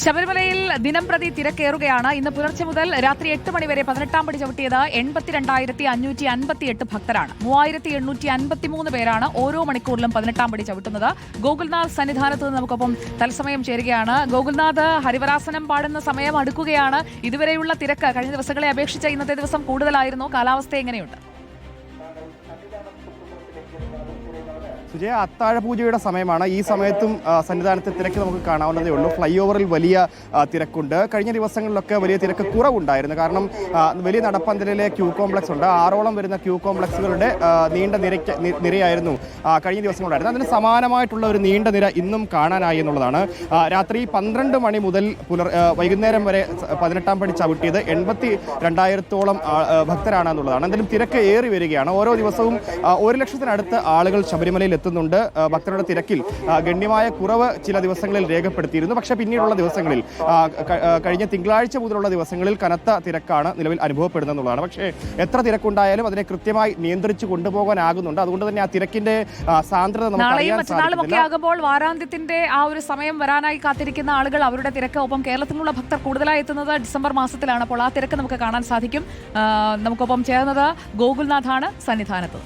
ശബരിമലയിൽ ദിനം പ്രതി തിരക്കേറുകയാണ്. ഇന്ന് പുലർച്ചെ മുതൽ രാത്രി എട്ട് മണിവരെ പതിനെട്ടാം പടി ചവിട്ടിയത് എൺപത്തിരണ്ടായിരത്തി അഞ്ഞൂറ്റി അൻപത്തിയെട്ട് ഭക്തരാണ്. മൂവായിരത്തി എണ്ണൂറ്റി അൻപത്തിമൂന്ന് പേരാണ് ഓരോ മണിക്കൂറിലും പതിനെട്ടാം പടി ചവിട്ടുന്നത്. ഗോകുൽനാഥ് സന്നിധാനത്ത് നിന്ന് നമുക്കൊപ്പം തത്സമയം ചേരുകയാണ്. ഗോകുൽനാഥ് ഹരിവരാസനം പാടുന്ന സമയം അടുക്കുകയാണ്. ഇതുവരെയുള്ള തിരക്ക് കഴിഞ്ഞ ദിവസങ്ങളെ അപേക്ഷിച്ച് ഇന്നത്തെ ദിവസം കൂടുതലായിരുന്നു. കാലാവസ്ഥ എങ്ങനെയുണ്ട്? സുജയ അത്താഴ പൂജയുടെ സമയമാണ്. ഈ സമയത്തും സന്നിധാനത്ത് തിരക്ക് നമുക്ക് കാണാവുന്നതേ ഉള്ളൂ. ഫ്ലൈ ഓവറിൽ വലിയ തിരക്കുണ്ട്. കഴിഞ്ഞ ദിവസങ്ങളിലൊക്കെ വലിയ തിരക്ക് കുറവുണ്ടായിരുന്നു. കാരണം വലിയ നടപ്പന്തലിലെ ക്യൂ കോംപ്ലക്സ് ഉണ്ട്. ആറോളം വരുന്ന ക്യൂ കോംപ്ലക്സുകളുടെ നീണ്ട നിരക്ക് നി- നിരയായിരുന്നു കഴിഞ്ഞ ദിവസങ്ങളുണ്ടായിരുന്നു അതിന് സമാനമായിട്ടുള്ള ഒരു നീണ്ട നിര ഇന്നും കാണാനായി എന്നുള്ളതാണ്. രാത്രി പന്ത്രണ്ട് മണി മുതൽ പുലർ വൈകുന്നേരം വരെ പതിനെട്ടാം പടി ചവിട്ടിയത് എൺപത്തി രണ്ടായിരത്തോളം ഭക്തരാണ് എന്നുള്ളതാണ് എന്തായാലും തിരക്ക് ഏറി വരികയാണ്. ഓരോ ദിവസവും ഒരു ലക്ഷത്തിനടുത്ത് ആളുകൾ ശബരിമലയിൽ എത്തുന്നുണ്ട് ഭക്തരുടെ തിരക്കിൽ ഗണ്യമായ കുറവ് ചില ദിവസങ്ങളിൽ രേഖപ്പെടുത്തിയിരുന്നു. പക്ഷേ പിന്നീടുള്ള ദിവസങ്ങളിൽ കഴിഞ്ഞ തിങ്കളാഴ്ച മുതലുള്ള ദിവസങ്ങളിൽ കനത്ത തിരക്കാണ് നിലവിൽ അനുഭവപ്പെടുന്നത് എന്നുള്ളതാണ് പക്ഷേ എത്ര തിരക്കുണ്ടായാലും അതിനെ കൃത്യമായി നിയന്ത്രിച്ചു കൊണ്ടുപോകാനാകുന്നുണ്ട്. അതുകൊണ്ട് തന്നെ ആ തിരക്കിന്റെ സാന്ദ്രത നമുക്ക് ആകുമ്പോൾ വാരാന്ത്യത്തിന്റെ ആ ഒരു സമയം വരാനായി കാത്തിരിക്കുന്ന ആളുകൾ അവരുടെ തിരക്ക്. ഒപ്പം കേരളത്തിലുള്ള ഭക്തർ കൂടുതലായി എത്തുന്നത് ഡിസംബർ മാസത്തിലാണ്. അപ്പോൾ ആ തിരക്ക് നമുക്ക് കാണാൻ സാധിക്കും. നമുക്കൊപ്പം ചേർന്നത് ഗോകുൽനാഥാണ് സന്നിധാനത്ത്.